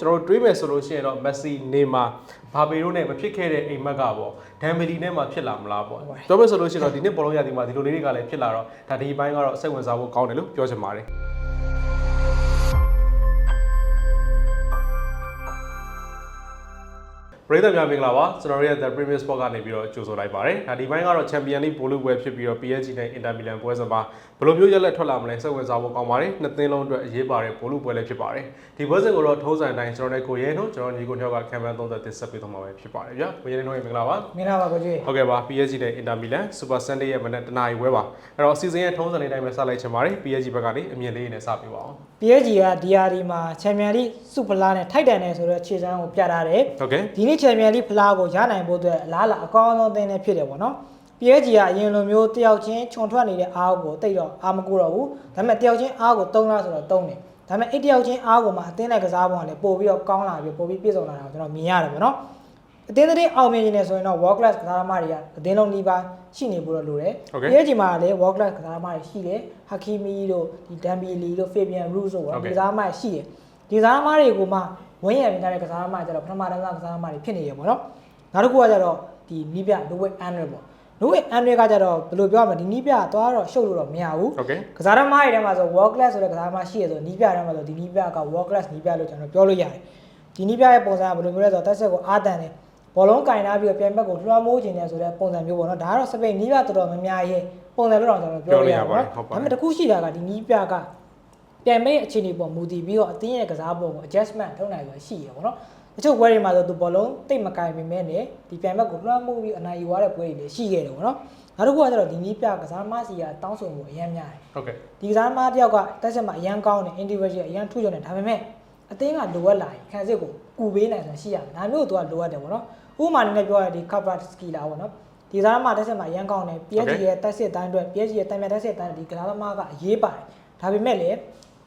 ကျွန်တော်တို့တွေးမယ်ဆိုလို့ရှိရင်တော့မက်ဆီနေမာဘာပေတို့နဲ့မဖြစ်ခဲ့တဲ့အိမ်မက်ကပေါ့ဒမ်ဘီလီနဲ့မှဖြစ်လာမလားပေါ့ပြောမယ်ဆိုလို့ရှိရင်တော့ဒီနှစ်ဘောလုံးရသည်မှာဒီလိုလေးတွေကလည်းဖြစ်လာတော့ဒါဒီဘိုင်းကတော့စိတ်ဝင်စားဖို့ကောင်းတယ်လို့ပြောချင်ပါတယ် ပရိသတ်များမင်္ဂလာပါကျွန်တော်တို့ရဲ့ The Premier Sport ကနေပြီးတော့ကြိုဆိုလိုက်ပါတယ်ဒါဒီဘိုင်းကတော့ Champion League ဘောလုံးပွဲဖြစ်ပြီးတော့ PSG နဲ့ Inter Milan ပွဲစဉ်မှာဘယ်လိုမျိုးရက်လက်ထွက်လာမလဲစိတ်ဝင်စားဖို့ကောင်းပါတယ်နှစ်သင်းလုံးအတွက်အရေးပါတဲ့ဘောလုံးပွဲလည်းဖြစ်ပါတယ်ဒီပွဲစဉ်ကိုတော့ထုံးစံတိုင်းကျွန်တော်နဲ့ကိုရဲတို့ကျွန်တော်ညီကိုနှစ်ယောက်ကခံပန်းသုံးသက်တင်ဆက်ပေးသွားမှာပဲဖြစ်ပါတယ်ဗျာကိုရဲတို့ရဲ့မင်္ဂလာပါမင်္ဂလာပါကိုကြီးဟုတ်ကဲ့ပါ PSG နဲ့ Inter Milan Super Sunday ရဲ့မနက်တနာရီပွဲပါအဲ့တော့အစီအစဉ်ရဲ့ထုံးစံလေးတိုင်းပဲစလိုက်ချင်ပါတယ် PSG ဘက်ကနေအမြင်လေးနဲ့စပေးပါအောင် PSG က DRD မှာချန်ပီယံလိစုဖလားနဲ့ထိုက်တန်တယ်ဆိုတော့ခြေစမ်းကိုပြထားတယ်ဟုတ်ကဲ့ဒီနေ့ချန်ပီယံလိဖလားကိုရနိုင်ဖို့အတွက်အလားအလာအကောင်းဆုံးသင်းနဲ့ဖြစ်တယ်ပေါ့နော် PSG ကအရင်လိုမျိုးတယောက်ချင်းခြုံထွက်နေတဲ့အားကိုတိတ်တော့အားမကူတော့ဘူးဒါပေမဲ့တယောက်ချင်းအားကိုတုံးလားဆိုတော့တုံးတယ်ဒါပေမဲ့အဲ့တယောက်ချင်းအားကိုမှအသင်းနဲ့ကစားပုံကလည်းပို့ပြီးတော့ကောင်းလာပြီးပို့ပြီးပြည့်စုံလာတာကိုကျွန်တော်မြင်ရတယ်ပေါ့နော် အသင်းတဲ့အောင်မြင်နေဆိုရင်တော့ world class ကစားသမားတွေကအသင်းလုံးဒီပါရှိနေဖို့တော့လိုတယ်ဟုတ်ကဲ့ PSG မှာလည်း world class ကစားသမားတွေရှိတယ်။ Hakimi တို့ဒီ Dembele တို့ Fabian Ruiz တို့ပေါ့ဟုတ်ကဲ့ဒီကစားသမားတွေရှိတယ်။ဒီကစားသမားတွေကိုမှဝင်းရံနေတဲ့ကစားသမားတွေကျတော့ပထမတန်းစားကစားသမားတွေဖြစ်နေရပေါ့နော်။နောက်တစ်ခုကကျတော့ဒီနီးပြ Louis Andre ပေါ့။ Louis Andre ကကျတော့ဘယ်လိုပြောရမလဲဒီနီးပြသွားတော့ရှုပ်လို့တော့မရဘူးဟုတ်ကဲ့။ကစားသမားတွေထဲမှာဆို world class ဆိုတဲ့ကစားသမားရှိရဆိုနီးပြထဲမှာဆိုဒီနီးပြက world class နီးပြလို့ကျွန်တော်ပြောလို့ရတယ်။ဒီနီးပြရဲ့ပုံစံကဘယ်လိုမျိုးလဲဆိုတော့တက်ဆက်ကိုအားတန်တယ်။ ဘောလုံးကင်ထားပြီးတော့ပြန်ဘက်ကိုလွှမ်းမိုးခြင်းနဲ့ဆိုတဲ့ပုံစံမျိုးပေါ့နော်ဒါကတော့စပိန်နီးပြတော်တော်များများရဲ့ပုံစံလို့တော့ကျွန်တော်ပြောလို့ရပါဘူး။ဒါပေမဲ့တစ်ခုရှိတာကဒီနီးပြကပြန်မဲ့အခြေအနေပေါ်မူတည်ပြီးတော့အသင်းရဲ့ကစားပုံကို adjustment လုပ်နိုင်ဆိုတာရှိရပေါ့နော်။တချို့ပွဲတွေမှာဆိုသူဘောလုံးတိတ်မကင်ပေမဲ့နဲ့ဒီပြန်ဘက်ကိုလွှမ်းမိုးပြီးအနိုင်ယူရတဲ့ပွဲတွေလည်းရှိခဲ့တယ်ပေါ့နော်။နောက်တစ်ခုကကျတော့ဒီနီးပြကစားသမားစီကတောင်းဆိုမှုအများများတယ်ဟုတ်ကဲ့ဒီကစားသမားတစ်ယောက်ကတက်ချက်မှာအရန်ကောင်းတယ် individual အရန်ထူးချွန်တယ်ဒါပေမဲ့အသင်းကလိုအပ်လာရင်ခံစစ်ကိုကူပေးနိုင်ဆိုတာရှိရမယ်ဒါမျိုးကိုသူကလိုအပ်တယ်ပေါ့နော် ဥပမာအနေနဲ့ပြောရရင်ဒီ Kvaratskhelia လာပေါ့နော်ဒီကစားသမားတက်ချက်မှာအရန်ကောင်းတယ် PSG ရဲ့တက်စစ်တိုင်းအတွက် PSG ရဲ့တံမြတ်တက်စစ်တိုင်းဒီကစားသမားကအရေးပါတယ်ဒါပေမဲ့လည်း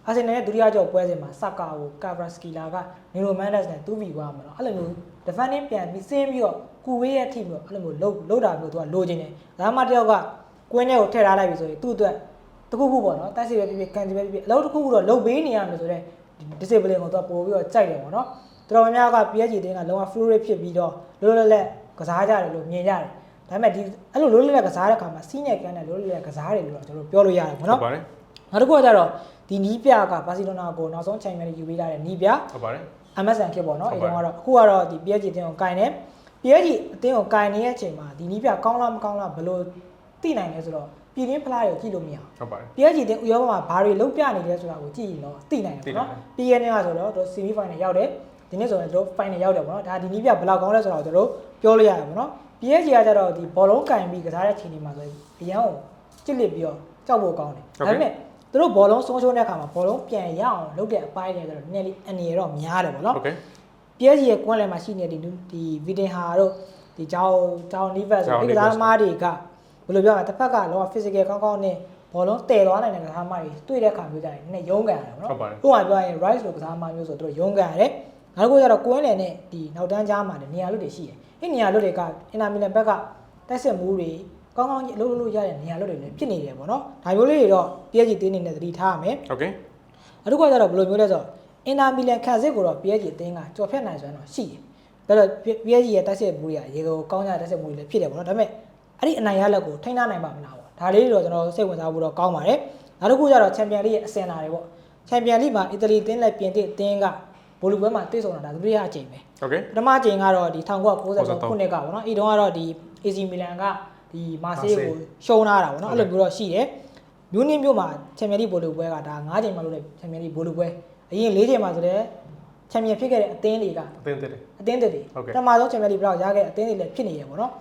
အာဆင်နယ်ရဲ့ဒုတိယကြောက်ပွဲစဉ်မှာစကာကို Kvaratskhelia ကနေရိုမန်ဒက်စ်နဲ့တူးပြီးသွားမှာနော်အဲ့လိုမျိုး defending ပြန်ပြီးစင်းပြီးတော့ကူဝေးရဲ့ team မျိုးအဲ့လိုမျိုးလှုပ်လှုပ်တာမျိုးသူကလိုချင်တယ်ဒါမှမဟုတ်တစ်ယောက်ကကွင်းထဲကိုထည့်ထားလိုက်ပြီဆိုရင်သူ့အတွက်တခုခုပေါ့နော်တက်စီပဲဖြစ်ဖြစ်ကန်စီပဲဖြစ်ဖြစ်အလုပ်တစ်ခုခုတော့လုပ်ပေးနေရမယ်ဆိုတော့ discipline ကိုတော့ပို့ပြီးတော့ကြိုက်တယ်ပေါ့နော် တော်တော်များများက PSG တင်းကလုံးဝ fluid ဖြစ်ပြီးတော့လောလောလတ်လတ်ကစားကြတယ်လို့မြင်ကြတယ်ဒါပေမဲ့ဒီအဲ့လိုလောလောလတ်လတ်ကစားတဲ့အခါမှာစီးနဲ့ကန်တဲ့လောလောလတ်လတ်ကစားတယ်လို့တော့ကျွန်တော်တို့ပြောလို့ရတယ်ပေါ့ဟုတ်နော်ပါတယ်နောက်တစ်ခုကကျတော့ဒီနီးပြကဘာစီလိုနာကိုနောက်ဆုံးချန်ပီယံလိယူပေးထားတဲ့နီးပြဟုတ်ပါတယ် MSN ဖြစ်ပေါ့နော်ဟုအဲ့တ်ပါတော့ကတော့အခုကတော့ဒီ PSG အတင်းကိုကင်တယ် PSG အတင်းကိုကင်နေတဲ့အချိန်မှာဒီနီးပြကောင်းလားမကောင်းလားဘယ်လိုသိနိုင်လဲဆိုတော့ပြည်ရင်းဖလားတွေကိုကြည့်လို့မရဘူးဟုတ်ပါတယ် PSG တင်ဥရောပမှာဘာတွေလုံးပြနေလဲဆိုတာကိုကြည့်ရင်တော့သိနိုင်တယ်ပေါ့နော်။ PSG နဲ့ကဆိုတော့တို့ semi final ရောက်တယ်။ ဒီနေ့ဆိုရင်တို့ final ရောက်တယ်ပေါ့နော်။ဒါဒီနည်းပြဘယ်လောက်ကောင်းလဲဆိုတာကိုတို့ပြောလို့ရတယ်ပေါ့နော်။ PSG ကကြတော့ဒီဘောလုံးကင်ပြီးကစားတဲ့ချိန်ဒီမှာဆိုရင်အရန်ကိုကြစ်လစ်ပြီးတော့ကြောက်ဖို့ကောင်းတယ်။ဒါပေမဲ့တို့ဘောလုံးဆုံးရှုံးတဲ့အခါမှာဘောလုံးပြန်ရအောင်လုပ်တဲ့အပိုင်းတွေဆိုတော့နည်းနည်းလေးအနေရတော့များတယ်ပေါ့နော်ဟုတ်ကဲ့။ PSG ရဲ့ကွန်းလယ်မှာရှိနေတဲ့ဒီဒီဗီတင်ဟာတို့ဒီဂျောင်းဂျောင်းနီဗတ်ဆိုဒီကစားသမားတွေကဘယ်လိုပြောရလဲတစ်ဖက်ကလောက physical ကောင်းကောင်းနဲ့ဘောလုံးတည်သွားနိုင်တဲ့ကစားသမားတွေတွေ့တဲ့အခါမျိုးကြရင်နည်းနည်းရုန်းကန်ရတယ်ပေါ့နော်ဟုတ်ပါတယ်။ဥပမာပြောရရင် Rice လိုကစားသမားမျိုးဆိုတော့သူတို့ရုန်းကန်ရတယ်။ နောက်တစ်ခုကျတော့ကွင်းလယ်နဲ့ဒီနောက်တန်းကြားမှာလည်းနေရာလွတ်တွေရှိတယ်။အဲ့နေရာလွတ်တွေကအင်နာမီလန်ဘက်ကတက်ဆက်မှုတွေကောင်းကောင်းကြီးအလုပ်လုပ်လို့ရတဲ့နေရာလွတ်တွေလည်းဖြစ်နေတယ်ပေါ့နော်။ဒါမျိုးလေးတွေတော့ PSG တင်းနေနဲ့သတိထားရမယ်။ဟုတ်ကဲ့နောက်တစ်ခုကကျတော့ဘယ်လိုမျိုးလဲဆိုတော့အင်တာမီလန်ခံစစ်ကိုတော့ PSG အသင်းကကြော်ဖြတ်နိုင်စွမ်းတော့ရှိတယ်။ဒါတော့ PSG ရဲ့တက်ဆက်မှုတွေကရေကိုကောင်းကြတဲ့တက်ဆက်မှုတွေလည်းဖြစ်တယ်ပေါ့နော်။ဒါပေမဲ့အဲ့ဒီအနိုင်ရလက်ကိုထိန်းထားနိုင်ပါမလားပေါ့။ဒါလေးတွေတော့ကျွန်တော်စိတ်ဝင်စားဖို့တော့ကောင်းပါတယ်။နောက်တစ်ခုကျတော့ချန်ပီယံလိရဲ့အစင်လာတွေပေါ့။ချန်ပီယံလိမှာအီတလီအသင်းနဲ့ပြင်သစ်အသင်းက ဘိုလ်လူပွဲမှာတွေ့ဆုံတာဒါဒုတိယအကြိမ်ပဲဟုတ်ကဲ့။ပထမအကြိမ်ကတော့ဒီ1993ခုနှစ်ကပေါ့နော်။အဲ့တုန်းကတော့ဒီ AC Milan ကဒီမာဆေးကိုရှုံးထားတာပေါ့နော်။အဲ့လိုမျိုးတော့ရှိတယ်။မြူးနစ်မြို့မှာချန်ပီယံလိဘိုလ်လူပွဲကဒါ9ချိန်မှလို့တဲ့ချန်ပီယံလိဘိုလ်လူပွဲအရင်4ချိန်မှဆိုတော့ချန်ပီယံဖြစ်ခဲ့တဲ့အသင်းတွေကအသင်းသစ်တယ်အသင်းတွေတွေဟုတ်ကဲ့ပထမဆုံးချန်ပီယံလိဘလောက်ရခဲ့တဲ့အသင်းတွေလည်းဖြစ်နေရပေါ့နော်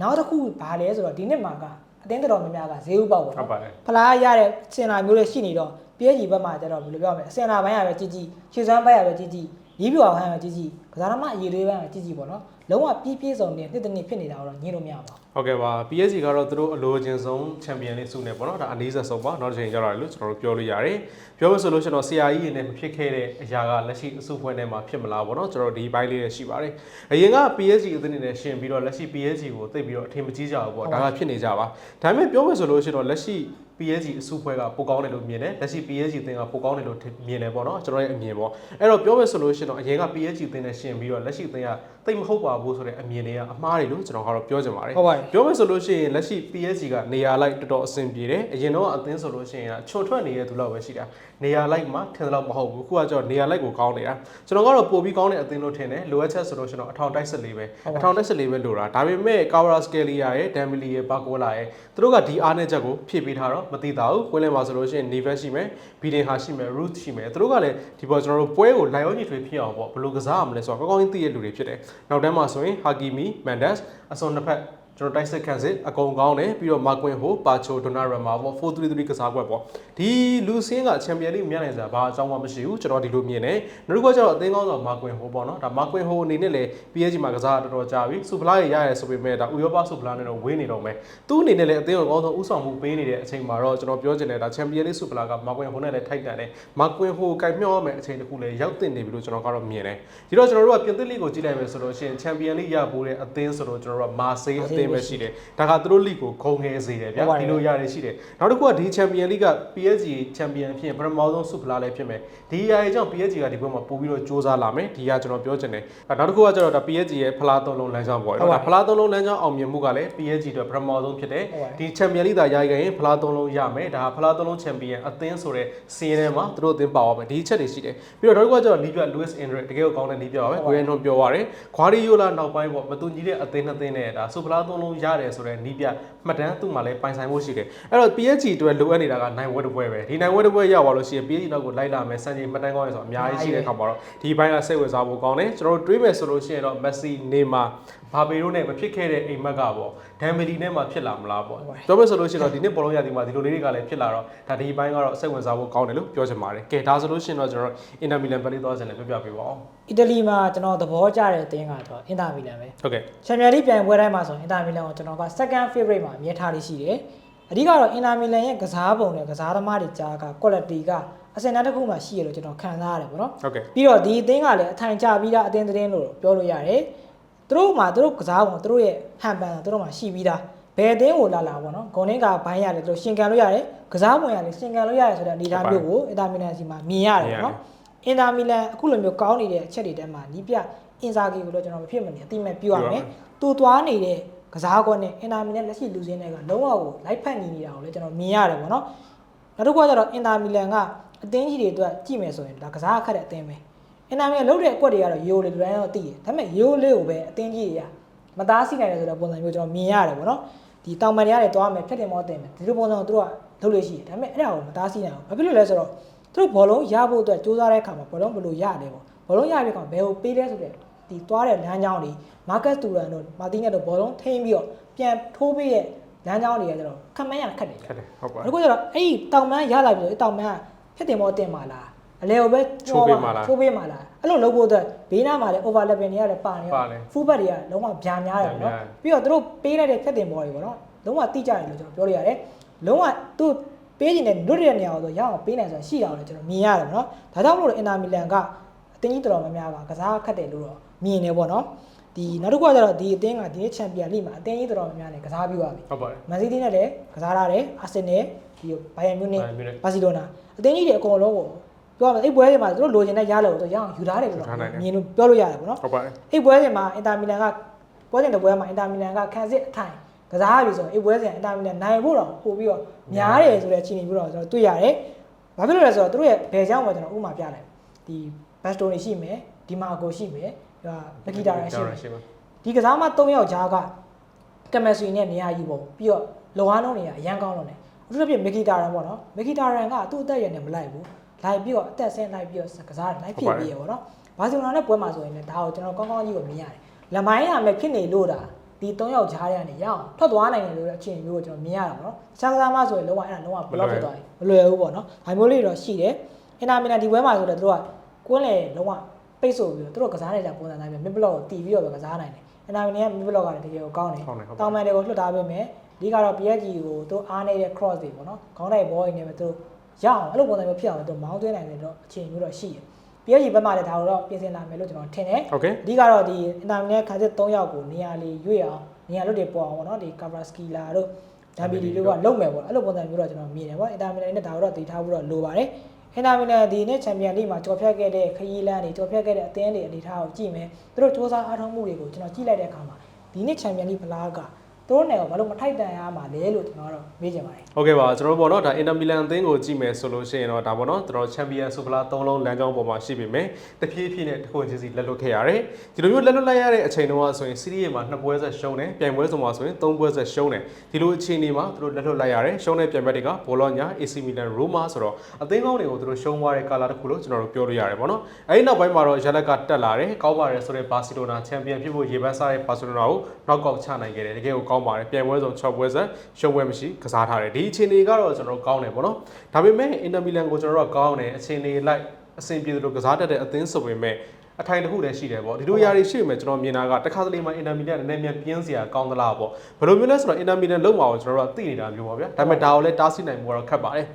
နောက်တစ်ခုဘာလဲဆိုတော့ဒီနှစ်မှာကအသင်းတော်များများကဈေးဥပေါက်ပေါ့ဟုတ်နော်ပါတယ်ဖလားရတဲ့စင်နာမျိုးတွေရှိနေတော့ PSG ဘက်မှာကျတော့ဘယ်လိုပြောမလဲအစင်နာပိုင်းရပဲကြီးကြီးရှေ့စွမ်းပိုင်းရပဲကြီးကြီးရီးပြူအောင်ဟန်ပဲကြီးကြီးကစားသမားအရေးလေးပိုင်းပဲကြီးကြီးပေါ့နော်လုံးဝပြည့်ပြည့်စုံတဲ့နှစ်တစ်နှစ်ဖြစ်နေတာတော့ညင်းလို့မရပါဘူးဟုတ်ကဲ့ပါ PSG ကတော့သူတို့အလိုချင်ဆုံးချန်ပီယံလိစုနေပေါ့နော်ဒါအနည်းဆက်ဆုံးပါနောက်တစ်ချိန်ရောက်လာတယ်လို့ကျွန်တော်တို့ပြောလို့ရတယ်ပြောလို့ဆိုလို့ရှိရင်တော့ CRE ရင်းနဲ့မဖြစ်ခဲ့တဲ့အရာကလက်ရှိအစုဖွဲ့ထဲမှာဖြစ်မလားပေါ့နော်ကျွန်တော်တို့ဒီဘိုင်းလေးတွေရှိပါတယ်အရင်က PSG အသင်းတွေနဲ့ရှင်ပြီးတော့လက်ရှိ PSG ကိုသိပ်ပြီးတော့အထင်မကြီးကြဘူးပေါ့ဒါကဖြစ်နေကြပါဒါပေမဲ့ပြောမယ်ဆိုလို့ရှိရင်တော့လက်ရှိ PSG အစုဖွဲ့ကပိုကောင်းတယ်လို့မြင်တယ်လက်ရှိ PSG အသင်းကပိုကောင်းတယ်လို့မြင်တယ်ပေါ့နော်ကျွန်တော်ရဲ့အမြင်ပေါ့အဲ့တော့ပြောမယ်ဆိုလို့ရှိရင်တော့အရင်က PSG အသင်းနဲ့ရှင်ပြီးတော့လက်ရှိအသင်းကတိတ်မဟုတ်ပါဘူးဆိုတဲ့အမြင်တွေကအမှားတွေလို့ကျွန်တော်ကတော့ပြောချင်ပါတယ်ဟုတ်ပါတယ်ပြောမယ်ဆိုလို့ရှိရင်လက်ရှိ PSG ကနေရာလိုက်တော်တော်အဆင်ပြေတယ်အရင်တော့အသင်းဆိုလို့ရှိရင်ချွန်ထွက်နေတဲ့သူလောက်ပဲရှိတာနေရာလိုက်မှာထင်တယ်လို့မဟုတ်ဘူးခုကကျတော့နေရာလိုက်ကိုကောင်းနေတာကျွန်တော်ကတော့ပို့ပြီးကောင်းတဲ့အသင်းလို့ထင်တယ်လိုအပ်ချက်ဆိုလို့ရှိရင်တော့အထောင်တိုက်14ပဲအထောင်တိုက်14ပဲလိုတာဒါပေမဲ့ Kawara Scalia ရဲ့ Dembele ရဲ့ Barcola ရဲ့သူတို့ကဒီအားနဲ့ချက်ကိုဖြည့်ပေးထားတော့မသိတာဘူးကွင်းလင်းမှာဆိုလို့ရှိရင် Neves ရှိမယ် Biden ဟာရှိမယ် Ruth ရှိမယ်သူတို့ကလည်းဒီပေါ်ကျွန်တော်တို့ပွဲကိုလိုက်ရောညီထွေဖြစ်အောင်ပေါ့ဘယ်လိုကစားရမလဲဆိုတော့ကောင်းကောင်းသိတဲ့လူတွေဖြစ်တယ်နောက်တန်းမှာဆိုရင် Hakimi Mendes အစွန်တစ်ဖက် ကျွန်တော်တိုက်စစ်ခန့်စစ်အကုန်ကောင်းတယ်ပြီးတော့မာကွင်ဟိုပါချိုဒိုနာရမာပေါ့433ကစားကွက်ပေါ့ဒီလူစင်းကချန်ပီယံလိမရနိုင်စရာဘာအကြောင်းမှမရှိဘူးကျွန်တော်ဒီလိုမြင်တယ်နောက်တစ်ခုကကျတော့အသင်းကောင်းဆောင်မာကွင်ဟိုပေါ့နော်ဒါမာကွင်ဟိုအနေနဲ့လည်း PSG မှာကစားတာတော်တော်ကြာပြီစူပလာရရရဲဆိုပေမဲ့ဒါဥရောပစူပလာနဲ့တော့ဝင်းနေတော့မယ်သူ့အနေနဲ့လည်းအသင်းကိုကောင်းဆုံးဥဆောင်မှုပေးနေတဲ့အချိန်မှာတော့ကျွန်တော်ပြောချင်တယ်ဒါချန်ပီယံလိစူပလာကမာကွင်ဟိုနဲ့လည်းထိုက်တန်တယ်မာကွင်ဟိုကင်မြော့ရမယ်အချိန်တစ်ခုလည်းရောက်တင်နေပြီလို့ကျွန်တော်ကတော့မြင်တယ်ဒီတော့ကျွန်တော်တို့ကပြင်သစ်လိကိုကြည့်လိုက်မယ်ဆိုလို့ရှိရင်ချန်ပီယံလိရဖို့တဲ့အသင်းဆိုတော့ကျွန်တော်တို့ကမာဆေးအသင်းပဲရှိတယ်ဒါကသူတို့လိကိုဂုံငယ်စေတယ်ဗျာဒီလိုရတယ်ရှိတယ်နောက်တစ်ခုကဒီချန်ပီယံလိက PSG ချန်ပီယံဖြစ်ပထမဆုံးစူပလာလည်းဖြစ်မယ်ဒီအရာကြီးကြောင့် PSG ကဒီဘက်မှာပို့ပြီးတော့စူးစမ်းလာမယ်ဒီကကျွန်တော်ပြောချင်တယ်နောက်တစ်ခုကကျတော့ဒါ PSG ရဲ့ဖလားသုံးလုံးလမ်းကြောင်းပေါ့နော်ဒါဖလားသုံးလုံးလမ်းကြောင်းအောင်မြင်မှုကလည်း PSG အတွက်ပထမဆုံးဖြစ်တယ်ဒီချန်ပီယံလိသာရခဲ့ရင်ဖလားသုံးလုံးရမယ်ဒါဖလားသုံးလုံးချန်ပီယံအသင်းဆိုတဲ့စီးရဲထဲမှာသူတို့အသင်းပါသွားမယ်ဒီချက်တွေရှိတယ်ပြီးတော့နောက်တစ်ခုကကျတော့နီးပြ Luis Enrique တကယ်ကိုကောင်းတဲ့နီးပြပါပဲကိုရန်ထွန်းပြောရတယ်ခွာရီယိုလာနောက်ပိုင်းပေါ့မတူညီတဲ့အသင်းနှစ်သင်းနဲ့ဒါစူပလာသုံးလုံးရတယ်ဆိုတဲ့နီးပြမှတ်တမ်းသူ့မှာလည်းပိုင်ဆိုင်မှုရှိတယ်အဲ့တော့ PSG အတွက်လိုအပ်နေတာကနိုင်ဝက်တစ်ပွဲပဲဒီနိုင်ဝက်တစ်ပွဲရောက်သွားလို့ရှိရင် PSG နောက်ကိုလိုက်လာမယ်စံချိန်မှတ်တမ်းကောင်းရဆိုအများကြီးရှိတဲ့အခါမှာတော့ဒီဘိုင်းကစိတ်ဝင်စားဖို့ကောင်းတယ်ကျွန်တော်တို့တွေးမယ်ဆိုလို့ရှိရင်တော့ Messi Neymar ဘာပေတို့နဲ့မဖြစ်ခဲ့တဲ့အိမ်မက်ကပေါ့ဒမ်ဘလီနဲ့မှဖြစ်လာမလားပေါ့ပြောမယ်ဆိုလို့ရှိရင်တော့ဒီနှစ်ဘောလုံးရသည်မှာဒီလိုလေးတွေကလည်းဖြစ်လာတော့ဒါဒီဘိုင်းကတော့စိတ်ဝင်စားဖို့ကောင်းတယ်လို့ပြောချင်ပါတယ်ကဲဒါဆိုလို့ရှိရင်တော့ကျွန်တော်အင်တာမီလန်ပလီသွားစင်လည်းပြောပြပေးပါအောင်အီတလီမှာကျွန်တော်သဘောကျတဲ့အသင်းကတော့အင်တာမီလန်ပဲဟုတ်ကဲ့ချန်ပီယံလိပြိုင်ပွဲတိုင်းမှာဆိုရင်အင်တာမီလန်ကိုကျွန်တော်က second favorite မှာအမြဲထားလေးရှိတယ်အဓိကတော့အင်တာမီလန်ရဲ့ကစားပုံနဲ့ကစားသမားတွေကြားက quality ကအစင်တန်းတစ်ခုမှရှိရလို့ကျွန်တော်ခံစားရတယ်ပေါ့နော်ဟုတ်ကဲ့ပြီးတော့ဒီအသင်းကလည်းအထိုင်ကျပြီးသားအသင်းသတင်းလို့ပြောလို့ရတယ် သူတို့မှာသူတို့ကစားပုံသူတို့ရဲ့ဟန်ပန်သူတို့မှာရှိပြီးသားဘယ်အသင်းကိုလာလာပေါ့နော်ဂုံနင်းကဘိုင်းရတယ်သူတို့ရှင်ကန်လို့ရတယ်ကစားပုံရတယ်ရှင်ကန်လို့ရတယ်ဆိုတဲ့အနေအထားမျိုးကိုအင်တာမီလန်စီမှာမြင်ရတယ်ပေါ့နော်အင်တာမီလန်အခုလိုမျိုးကောင်းနေတဲ့အချက်တွေတဲမှာနီးပြအင်ဇာဂီကိုတော့ကျွန်တော်မဖြစ်မနေအတိမဲ့ပြောရမယ်သူသွားနေတဲ့ကစားကွက်နဲ့အင်တာမီလန်လက်ရှိလူစင်းတွေကလုံးဝကိုလိုက်ဖက်နေနေတာကိုလည်းကျွန်တော်မြင်ရတယ်ပေါ့နော်နောက်တစ်ခုကကျတော့အင်တာမီလန်ကအသင်းကြီးတွေအတွက်ကြည့်မယ်ဆိုရင်ဒါကစားခက်တဲ့အသင်းပဲ အင်တာမီကလုံးတဲ့အကွက်တွေကတော့ရိုးလေလူတိုင်းတော့သိတယ်ဒါပေမဲ့ရိုးလေးကိုပဲအတင်းကြီးတွေကမသားစီနိုင်တယ်ဆိုတော့ပုံစံမျိုးကျွန်တော်မြင်ရတယ်ဗောနော်ဒီတောင်ပန်တွေရတယ်တွားမယ်ဖြတ်တယ်မောတင်မယ်ဒီလိုပုံစံကိုသူတို့ကလုပ်လို့ရှိတယ်ဒါပေမဲ့အဲ့ဒါကိုမသားစီနိုင်ဘူးဘာဖြစ်လို့လဲဆိုတော့သူတို့ဘောလုံးရဖို့အတွက်စူးစမ်းတဲ့အခါမှာဘောလုံးဘယ်လိုရတယ်ပေါ့ဘောလုံးရတဲ့အခါဘယ်ကိုပေးလဲဆိုတဲ့ဒီတွားတဲ့လမ်းကြောင်းတွေမာကတ်စတူရန်တို့မာတီနက်တို့ဘောလုံးထိန်းပြီးတော့ပြန်ထိုးပေးတဲ့လမ်းကြောင်းတွေကကျတော့ခက်မန်းရခက်တယ်ခက်တယ်ဟုတ်ပါအခုကျတော့အဲ့ဒီတောင်ပန်းရလာပြီဆိုအဲ့တောင်ပန်းကဖြတ်တင်မောတင်ပါလား အလဲကိုပဲချိုးပေးမှာလားချိုးပေးမှာလားအဲ့လိုလုပ်ဖို့အတွက်ဘေးနားမှာလည်း overlapping တွေကလည်းပါနေပါနေဖူးဘက်တွေကလုံးဝဗျာများတယ်ပေါ့နော်ဗျာများတယ်ပြီးတော့သူတို့ပေးလိုက်တဲ့ဖြတ်တင်ဘောတွေပေါ့နော်လုံးဝတိကျတယ်လို့ကျွန်တော်ပြောလို့ရတယ်လုံးဝသူပေးနေတဲ့လွတ်တဲ့နေရာကိုဆိုရအောင်ပေးနိုင်ဆိုတာရှိတာကိုလည်းကျွန်တော်မြင်ရတယ်ပေါ့နော်ဒါကြောင့်မလို့အင်တာမီလန်ကအတင်းကြီးတော်တော်များများကကစားခတ်တယ်လို့တော့မြင်နေပေါ့နော်ဒီနောက်တစ်ခုကကျတော့ဒီအတင်းကဒီနေ့ချန်ပီယံလိမှာအတင်းကြီးတော်တော်များများနဲ့ကစားပြီးသွားပြီဟုတ်ပါတယ်မန်စီးတီးနဲ့လည်းကစားရတယ်အာဆင်နယ်ဒီဘိုင်ယန်မြူနစ် Bayern Munich ဘာစီလိုနာအသင်းကြီးတွေအကုန်လုံးကို ပြောရမယ်အဲ့ပွဲတွေမှာသူတို့လိုချင်တဲ့ရလို့ဆိုရအောင်ယူထားတယ်လို့ယူထားနိုင်တယ်မြင်လို့ပြောလို့ရတယ်ပေါ့နော်ဟုတ်ပါတယ်အဲ့ပွဲတွေမှာအင်တာမီလန်ကပွဲစဉ်တစ်ပွဲမှာအင်တာမီလန်ကခံစစ်အထိုင်ကစားရပြီဆိုရင်အဲ့ပွဲစဉ်အင်တာမီလန်နိုင်ဖို့တော့ပို့ပြီးတော့များတယ်ဆိုတဲ့အခြေအနေမျိုးတော့ကျွန်တော်တွေ့ရတယ်ဘာဖြစ်လို့လဲဆိုတော့သူတို့ရဲ့ဘယ်ကြောင့်မှကျွန်တော်ဥပမာပြလိုက်ဒီဘတ်စတိုနေရှိမယ်ဒီမာကိုရှိမယ်ဒါမကီတာရရှိမယ်ရှိမယ်ဒီကစားမ၃ယောက်ကြားကကမက်ဆွီနဲ့နေရာယူပုံပြီးတော့လောအားလုံးတွေကအရန်ကောင်းလို့ねအထူးသဖြင့်မီဂီတာရန်ပေါ့နော်မီဂီတာရန်ကသူ့အသက်အရွယ်နဲ့မလိုက်ဘူး လိုက်ပြီးတော့အသက်ဆင်းလိုက်ပြီးတော့ကစားတယ်လိုက်ဖြစ်ပြီးရပေါ့နော်ဘာစီလိုနာနဲ့ပွဲမှာဆိုရင်လည်းဒါကိုကျွန်တော်ကောင်းကောင်းကြီးကိုမြင်ရတယ်လမိုင်းရမယ်ဖြစ်နေလို့ဒါဒီ၃ယောက်ကြားရကနေရအောင်ထွက်သွားနိုင်တယ်လို့အခြေအနေမျိုးကိုကျွန်တော်မြင်ရတာပေါ့နော်ချန်ကစားမဆိုရင်လုံးဝအဲ့ဒါလုံးဝဘလော့ဖြစ်သွားတယ်မလွယ်ဘူးပေါ့နော်ဒါမျိုးလေးတော့ရှိတယ်အင်တာမီလန်ဒီပွဲမှာဆိုတော့သူတို့ကကွင်းလေလုံးဝပိတ်ဆို့ပြီးတော့သူတို့ကစားနေကြပုံစံတိုင်းပဲမစ်ဘလော့ကိုတီးပြီးတော့ပဲကစားနိုင်တယ်အနာမီနီကမီဘလော့ကလည်းတကယ်ကိုကောင်းတယ်ကောင်းတယ်ဟုတ်ပါတောင်ပန်တွေကိုလွှတ်ထားပေးမယ်ဒီကတော့ PSG ကိုသူအားနေတဲ့ cross တွေပေါ့နော်ခေါင်းတိုက်ဘောတွေနဲ့ပဲသူ ရအောင်အဲ့လိုပုံစံမျိုးဖြစ်အောင်သူမောင်းသွင်းနိုင်တယ်တော့အခြေမျိုးတော့ရှိတယ်။ PSG ဘက်မှလည်းဒါတော့ပြင်ဆင်လာမယ်လို့ကျွန်တော်ထင်တယ်။အဓိကတော့ဒီအင်တာနက်ခါစစ်၃ယောက်ကိုနေရာလေးရွေ့အောင်နေရာလွတ်တွေပေါ်အောင်ပေါ့နော်ဒီ Kavraskila တို့ဒါဘီလီတို့ကလုံမယ်ပေါ့အဲ့လိုပုံစံမျိုးတော့ကျွန်တော်မြင်တယ်ပေါ့အင်တာမီလန်နဲ့ဒါတော့တည်ထားဖို့တော့လိုပါတယ်အင်တာမီလန်ဒီနဲ့ချန်ပီယံလိမှာကြော်ဖြတ်ခဲ့တဲ့ခရီးလန်းတွေကြော်ဖြတ်ခဲ့တဲ့အသင်းတွေအနေထားကိုကြည့်မယ်သူတို့စ조사အားထုတ်မှုတွေကိုကျွန်တော်ကြည့်လိုက်တဲ့အခါမှာဒီနေ့ချန်ပီယံလိဘလားက သူတို့နယ်ကိုဘာလို့မထိုက်တန်ရမှာလဲလို့ကျွန်တော်ကတော့မေးချင်ပါတယ်ဟုတ်ကဲ့ပါကျွန်တော်တို့ပေါ့နော်ဒါအင်တာမီလန်အသင်းကိုကြည့်မယ်ဆိုလို့ရှိရင်တော့ဒါပေါ့နော်ကျွန်တော်ချန်ပီယံဆိုဖလား၃လုံးလမ်းကြောင်းပေါ်မှာရှိပြီမယ်တဖြည်းဖြည်းနဲ့တစ်ခုချင်းစီလက်လွတ်ခဲ့ရတယ်ဒီလိုမျိုးလက်လွတ်လိုက်ရတဲ့အချိန်တုန်းကဆိုရင်စီးရီးမှာနှစ်ပွဲဆက်ရှုံးတယ်ပြိုင်ပွဲစုံမှာဆိုရင်၃ပွဲဆက်ရှုံးတယ်ဒီလိုအခြေအနေမှာသူတို့လက်လွတ်လိုက်ရတယ်ရှုံးတဲ့ပြိုင်ပွဲတွေကဘောလောညာ AC Milan Roma ဆိုတော့အသင်းကောင်းတွေကိုသူတို့ရှုံးသွားတဲ့ကာလာတစ်ခုလို့ကျွန်တော်တို့ပြောလို့ရတယ်ပေါ့နော်အဲဒီနောက်ပိုင်းမှာတော့ရလက်ကတက်လာတယ်ကောင်းပါတယ်ဆိုတဲ့ဘာစီလိုနာချန်ပီယံဖြစ်ဖို့ရေပန်းစားတဲ့ဘာစီလိုနာကိုနောက်ကောက်ချနိုင်ခဲ့တယ်တကယ်ကိုကောင်းပါတယ်ပြိုင်ပွဲစုံ6ပွဲဆက်ရှုံးပွဲမရှိကစားထားတယ်ဒီအခြေအနေကတော့ကျွန်တော်တို့ကောင်းတယ်ပေါ့နော်ဒါပေမဲ့အင်တာမီလန်ကိုကျွန်တော်တို့ကကောင်းတယ်အခြေအနေလိုက်အဆင်ပြေတယ်လို့ကစားတတ်တဲ့အသင်းဆိုပေမဲ့အထိုင်တစ်ခုလည်းရှိတယ်ပေါ့ဒီလိုຢာတွေရှိပေမဲ့ကျွန်တော်မြင်တာကတခါတလေမှအင်တာမီလန်နည်းနည်းမြန်ပြင်းစရာကောင်းသလားပေါ့ဘယ်လိုမျိုးလဲဆိုတော့အင်တာမီလန်လုံးမှာကိုကျွန်တော်တို့ကသိနေတာမျိုးပါဗျာဒါပေမဲ့ဒါကိုလည်းတားဆီးနိုင်မှုကတော့ခက်ပါတယ်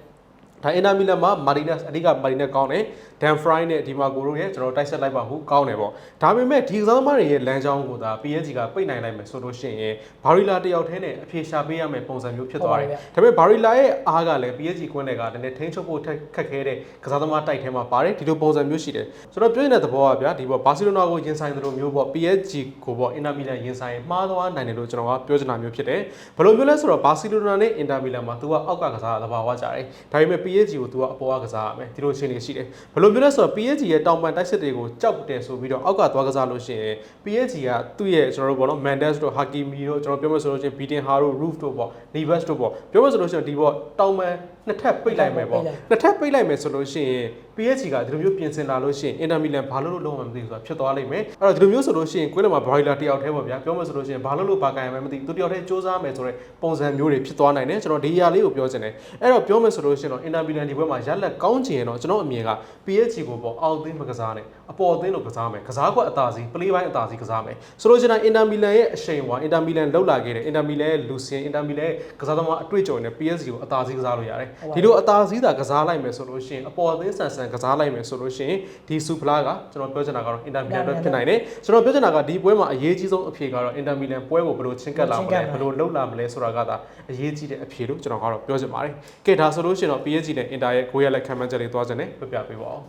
ဒါအင်တာမီလန်မှာမာတီနက်အဓိကမာတီနက်ကောင်းတယ် ဒန်ဖရိုင်းနဲ့ဒီမာကိုတို့ရဲ့ကျွန်တော်တိုက်ဆက်လိုက်ပါဟုကောင်းတယ်ပေါ့ဒါပေမဲ့ဒီကစားသမားတွေရဲ့လမ်းကြောင်းကိုသာ PSG ကပိတ်နိုင်လိုက်မယ်ဆိုလို့ရှိရင်ဘာရီလာတယောက်တည်းနဲ့အပြေရှာပေးရမယ်ပုံစံမျိုးဖြစ်သွားတယ်ဒါပေမဲ့ဘာရီလာရဲ့အားကလည်း PSG ကွင်းတွေကနည်းနည်းထိန်းချုပ်ဖို့ခက်ခဲတဲ့ကစားသမားတိုက်ထဲမှာပါတယ်ဒီလိုပုံစံမျိုးရှိတယ်ကျွန်တော်ပြောနေတဲ့သဘောကဗျာဒီပေါ့ဘာစီလိုနာကိုရင်ဆိုင်သလိုမျိုးပေါ့ PSG ကိုပေါ့အင်တာမီလန်ရင်ဆိုင်မှားသွားနိုင်တယ်လို့ကျွန်တော်ကပြောချင်တာမျိုးဖြစ်တယ်ဘယ်လိုမျိုးလဲဆိုတော့ဘာစီလိုနာနဲ့အင်တာမီလန်မှာ तू ကအောက်ကကစားသဘာဝကြတယ်ဒါပေမဲ့ PSG ကို तू ကအပေါ်ကကစားရမယ်ဒီလိုအခြေအနေရှိတယ်ဘယ်လိုမျိုးလဲဆိုတော့ PSG ရဲ့တောင်ပန်တိုက်စစ်တွေကိုကြောက်တယ်ဆိုပြီးတော့အောက်ကသွားကစားလို့ရှိရင် PSG ကသူ့ရဲ့ကျွန်တော်တို့ပေါ့နော် Mendes တို့ Hakimi တို့ကျွန်တော်ပြောမှဆိုလို့ရှိရင် Beaten Har တို့ Roof တို့ပေါ့ Neves တို့ပေါ့ပြောမှဆိုလို့ရှိရင်ဒီပေါ့တောင်ပန် နှစ်ထပ်ပိတ်လိုက်မယ်ပေါ့နှစ်ထပ်ပိတ်လိုက်မယ်ဆိုလို့ရှိရင် PSG ကဒီလိုမျိုးပြင်ဆင်လာလို့ရှိရင် Inter Milan ဘာလို့လို့လုံးဝမသိဘူးဆိုတာဖြစ်သွားလိမ့်မယ်အဲ့တော့ဒီလိုမျိုးဆိုလို့ရှိရင်ကွင်းထဲမှာ Broiler တယောက်တည်းပေါ့ဗျာပြောမှဆိုလို့ရှိရင်ဘာလို့လို့ဘာကန်ရမှမသိဘူးသူတယောက်တည်းစူးစမ်းမယ်ဆိုတော့ပုံစံမျိုးတွေဖြစ်သွားနိုင်တယ်ကျွန်တော်ဒီအရာလေးကိုပြောချင်တယ်အဲ့တော့ပြောမှဆိုလို့ရှိရင်တော့ Inter Milan ဒီဘက်မှာရက်လက်ကောင်းချင်ရင်တော့ကျွန်တော်အမြင်က PSG ကိုပေါ့အောက်သိမ်းမကစားနဲ့အပေါ်သိမ်းလို့ကစားမယ်ကစားကွက်အသာစီး play ပိုင်းအသာစီးကစားမယ်ဆိုလို့ရှိရင် Inter Milan ရဲ့အရှိန်ဝါ Inter Milan လောက်လာခဲ့တယ် Inter Milan ရဲ့ Lucien Inter Milan ရဲ့ကစားသမားအတွေ့အကြုံနဲ့ PSG ကိုအသာစီးကစားလို့ရတယ်ဒီလိုအသာစီးသာကစားလိုက်မယ်ဆိုလို့ရှိရင်အပေါ်သိမ်းဆန်ဆန်ကစားလိုက်မယ်ဆိုလို့ရှိရင်ဒီစူဖလာကကျွန်တော်ပြောချင်တာကတော့ Inter Milan အတွက်ဖြစ်နိုင်တယ်ကျွန်တော်ပြောချင်တာကဒီပွဲမှာအရေးကြီးဆုံးအဖြေကတော့ Inter Milan ပွဲကိုဘယ်လိုချင်းကပ်လာမလဲဘယ်လိုလှုပ်လာမလဲဆိုတာကသာအရေးကြီးတဲ့အဖြေလို့ကျွန်တော်ကတော့ပြောချင်ပါတယ်ကဲဒါဆိုလို့ရှိရင်တော့ PSG နဲ့ Inter ရဲ့ဂိုးရလက်ခံမှန်းချက်တွေသွားချင်တယ်ပြပြပေးပါအောင်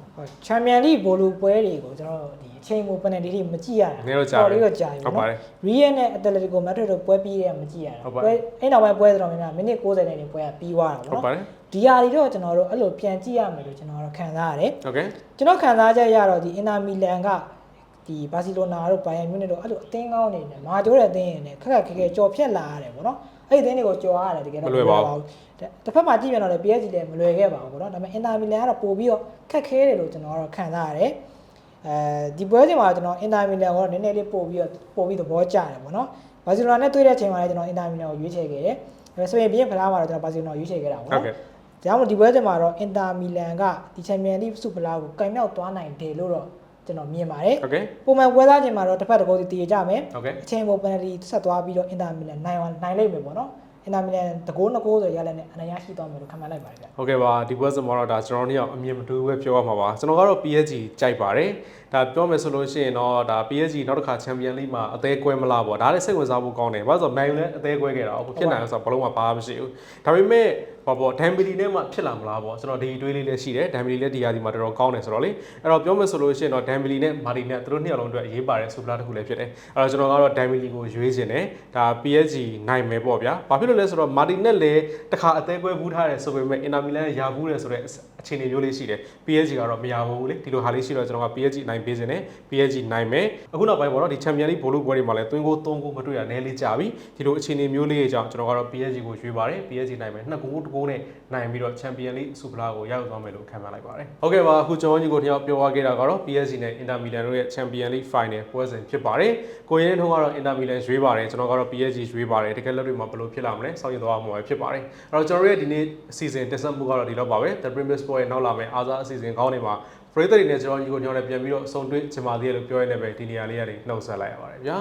ချန်ပီယံလိဘိုလူပွဲတွေကိုကျွန်တော်ဒီအ ချိန်ကိုပနယ်ဒီလေးမကြည့်ရတာတော်လေးတော့ကြာပြီနော်။ Real နဲ့ Atletico Madrid တို့ပွဲပြီးတဲ့မကြည့်ရတာ။ပွဲအဲ့နောက်ပိုင်းပွဲတော်များများမိနစ်60နဲ့တင်ပွဲကပြီးသွားတာပေါ့နော်။ဒီဟာတွေတော့ကျွန်တော်တို့အဲ့လိုပြန်ကြည့်ရမယ်လို့ကျွန်တော်တို့ခံစားရတယ်။ Okay ။ကျွန်တော်ခံစားချက်ရတော့ဒီ Inter Milan ကဒီဘာစီလိုနာတို့ဘိုင်ယန်မြူနစ်တို့အဲ့လိုအသင်းကောင်းနေတယ်မာကျိုးတဲ့အသင်းရင်းနဲ့ခက်ခက်ခဲခဲကြော်ဖြက်လာရတယ်ပေါ့နော်အဲ့ဒီအသင်းတွေကိုကြော်ရတယ်တကယ်တော့မလွယ်ပါဘူးတစ်ဖက်မှာကြည့်ပြန်တော့လည်း PSG လည်းမလွယ်ခဲ့ပါဘူးပေါ့နော်ဒါပေမဲ့ Inter Milan ကတော့ပို့ပြီးတော့ခက်ခဲတယ်လို့ကျွန်တော်ကတော့ခံစားရတယ် အဲဒီပွဲစဉ်မှာကျွန်တော်အင်တာမီလန်ကိုတော့နည်းနည်းလေးပို့ပြီးတော့ပို့ပြီးသဘောကျတယ်ပေါ့နော်ဘာစီလိုနာနဲ့တွေ့တဲ့အချိန်မှာလည်းကျွန်တော်အင်တာမီလန်ကိုရွေးချယ်ခဲ့တယ်ဒါပေမဲ့ဆိုရင်ပြင်ဖလားမှာတော့ကျွန်တော်ဘာစီလိုနာကိုရွေးချယ်ခဲ့တာပေါ့နော်ဒါကြောင့်ဒီပွဲစဉ်မှာတော့အင်တာမီလန်ကဒီချန်ပီယံလိစုဖလားကိုကင်မြောက်သွားနိုင်တယ်လို့တော့ကျွန်တော်မြင်ပါတယ်။ပုံမှန်ပွဲစားချိန်မှာတော့တစ်ဖက်တစ်ခုစီတည်ရကြမယ်။အချိန်ကိုပယ်နယ်တီဆက်သွားပြီးတော့အင်တာမီလန်နိုင်နိုင်လိမ့်မယ်ပေါ့နော်။ အင်တာမီလန်တကိုးနှစ်ကိုးဆိုရလက်နဲ့အနိုင်ရရှိသွားမယ်လို့ခန့်မှန်းလိုက်ပါတယ်ဗျဟုတ်ကဲ့ပါဒီပွဲစမှာတော့ဒါကျွန်တော်တို့ညအမြင်မတူပဲပြောရမှာပါကျွန်တော်ကတော့ PSG ကြိုက်ပါတယ်ဒါပြောမယ်ဆိုလို့ရှိရင်တော့ဒါ PSG နောက်တစ်ခါချန်ပီယံလိမှာအသေးကွဲမလားပေါ့ဒါလည်းစိတ်ဝင်စားဖို့ကောင်းတယ်ဘာလို့ဆိုတော့ Man U လည်းအသေးကွဲခဲ့တာအခုဖြစ်နိုင်အောင်ဆိုတော့ဘလုံးမှာဘာမှမရှိဘူးဒါပေမဲ့ ဘာပေါ့ဒမ်ဘီလီနဲ့မှဖြစ်လာမလားပေါ့ကျွန်တော်ဒီအတွေးလေးလည်းရှိတယ်ဒမ်ဘီလီလည်းဒီယာဒီမှာတော်တော်ကောင်းတယ်ဆိုတော့လေအဲ့တော့ပြောမယ်ဆိုလို့ရှိရင်တော့ဒမ်ဘီလီနဲ့မာတီနဲ့သူတို့နှစ်ယောက်လုံးအတွက်အရေးပါတဲ့ဆူပလာတစ်ခုလည်းဖြစ်တယ်အဲ့တော့ကျွန်တော်ကတော့ဒမ်ဘီလီကိုရွေးချင်တယ်ဒါ PSG နိုင်မယ်ပေါ့ဗျာဘာဖြစ်လို့လဲဆိုတော့မာတီနဲ့လည်းတစ်ခါအသေးကွဲဘူးထားတယ်ဆိုပေမဲ့အင်တာမီလန်ရာဘူးတယ်ဆိုတော့ အခြေအနေမျိုးလေးရှိတယ် PSG ကတော့မရဘူးလေဒီလိုဟာလေးရှိတော့ကျွန်တော်က PSG နိုင်ပေးခြင်းနဲ့ PSG နိုင်မယ်အခုနောက်ပိုင်းပေါ့နော်ဒီ Champions League ဘောလုံးပွဲတွေမှာလည်းသွင်းကို3ကိုမတွေ့ရနဲလေးကြာပြီဒီလိုအခြေအနေမျိုးလေးတွေကြောင့်ကျွန်တော်ကတော့ PSG ကိုရွေးပါတယ် PSG နိုင်မယ်နှစ်ကိုတကိုးနဲ့နိုင်ပြီးတော့ Champions League Super League ကိုရောက်သွားမယ်လို့ခံမှန်းလိုက်ပါတယ်ဟုတ်ကဲ့ပါအခုကျွန်တော်ညီကိုတယောက်ပြောသွားခဲ့တာကတော့ PSG နဲ့ Inter Milan တို့ရဲ့ Champions League Final ပွဲစဉ်ဖြစ်ပါတယ်ကိုရင်းထုံးကတော့ Inter Milan ရွေးပါတယ်ကျွန်တော်ကတော့ PSG ရွေးပါတယ်တကယ်လက်တွေမှာဘယ်လိုဖြစ်လာမလဲစောင့်ရသွားမှာဖြစ်ပါတယ်အဲ့တော့ကျွန်တော်ရဲ့ဒီနေ့အစီအစဉ်တက်ဆက်မှုကတော့ဒီလောက်ပါပဲ The Premier Sport ရဲ့နောက်လာမယ့်အားစားအစီအစဉ်ကောင်းတွေမှာပရိသတ်တွေနဲ့ကျွန်တော်ညီကိုညောင်းနဲ့ပြန်ပြီးတော့ဆုံတွေ့ချင်ပါသေးတယ်လို့ပြောရနေပဲဒီနေရာလေးကနေနှုတ်ဆက်လိုက်ရပါတယ်ဗျာ